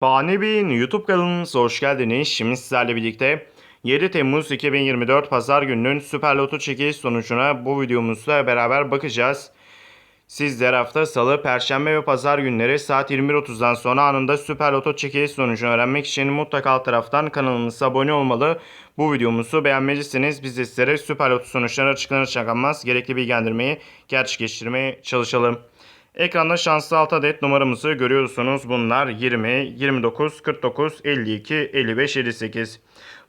Fani Bey'in YouTube kanalımıza hoş geldiniz. Şimdi sizlerle birlikte 7 Temmuz 2024 Pazar gününün Süper Loto çekiliş sonucuna bu videomuzda beraber bakacağız. Sizler hafta Salı, Perşembe ve Pazar günleri saat 21.30'dan sonra anında Süper Loto çekiliş sonucunu öğrenmek için mutlaka alt taraftan kanalımıza abone olmalı. Bu videomuzu beğenmelisiniz. Biz de sizlere Süper Loto sonuçları açıklanır açıklanmaz gerekli bilgilendirmeyi gerçekleştirmeye çalışalım. Ekranda şanslı 6 adet numaramızı görüyorsunuz. Bunlar 20, 29, 49, 52, 55, 58.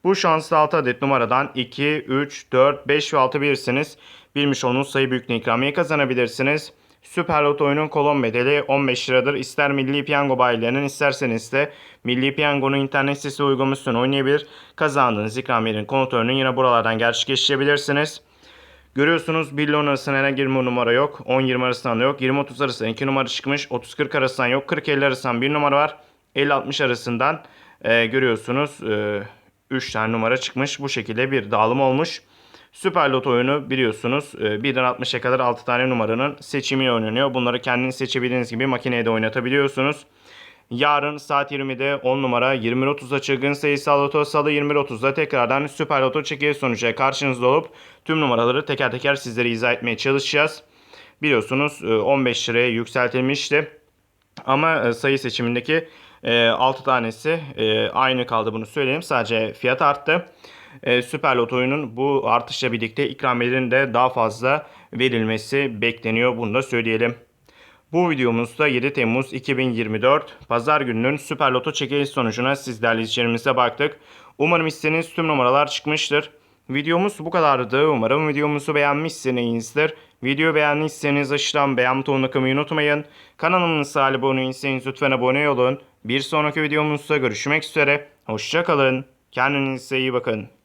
Bu şanslı 6 adet numaradan 2, 3, 4, 5 ve 6 bilirsiniz. Bilmiş olduğunuz sayı büyüklüğü ikramiye kazanabilirsiniz. Süper Loto oyunun kolon bedeli 15 liradır. İster Milli Piyango bayilerinin isterseniz de Milli Piyango'nun internet sitesi uygulamasını oynayabilir. Kazandığınız ikramiyenin kontrolünü yine buralardan gerçekleştirebilirsiniz. Görüyorsunuz 1 ile 10 arasında herhangi bir numara yok. 10-20 arasından da yok. 20-30 arasında 2 numara çıkmış. 30-40 arasından yok. 40-50 arasından 1 numara var. 50-60 arasından e, görüyorsunuz 3 tane numara çıkmış. Bu şekilde bir dağılım olmuş. Süper Loto oyunu biliyorsunuz e, 1'den 60'a kadar 6 tane numaranın seçimi oynanıyor. Bunları kendiniz seçebildiğiniz gibi makineye de oynatabiliyorsunuz. Yarın saat 20'de 10 numara 21.30'da çılgın sayısal loto salı 21.30'da tekrardan Süper Loto çekiliş sonucu karşınızda olup tüm numaraları teker teker sizlere izah etmeye çalışacağız. Biliyorsunuz e, 15 liraya yükseltilmişti. Ama e, sayı seçimindeki e, 6 tanesi e, aynı kaldı bunu söyleyeyim. Sadece fiyat arttı. E, Süper Loto'nun bu artışla birlikte ikramiyelerin de daha fazla verilmesi bekleniyor. Bunu da söyleyelim. Bu videomuzda 7 Temmuz 2024 Pazar gününün Süper Loto çekiliş sonucuna sizlerle izleyicilerimize baktık. Umarım istediğiniz tüm numaralar çıkmıştır. Videomuz bu kadardı. Umarım videomuzu beğenmişsinizdir. Video beğendiyseniz aşağıdan beğen butonuna kılmayı unutmayın. Kanalımıza abone değilseniz lütfen abone olun. Bir sonraki videomuzda görüşmek üzere. Hoşçakalın. Kendinize iyi bakın.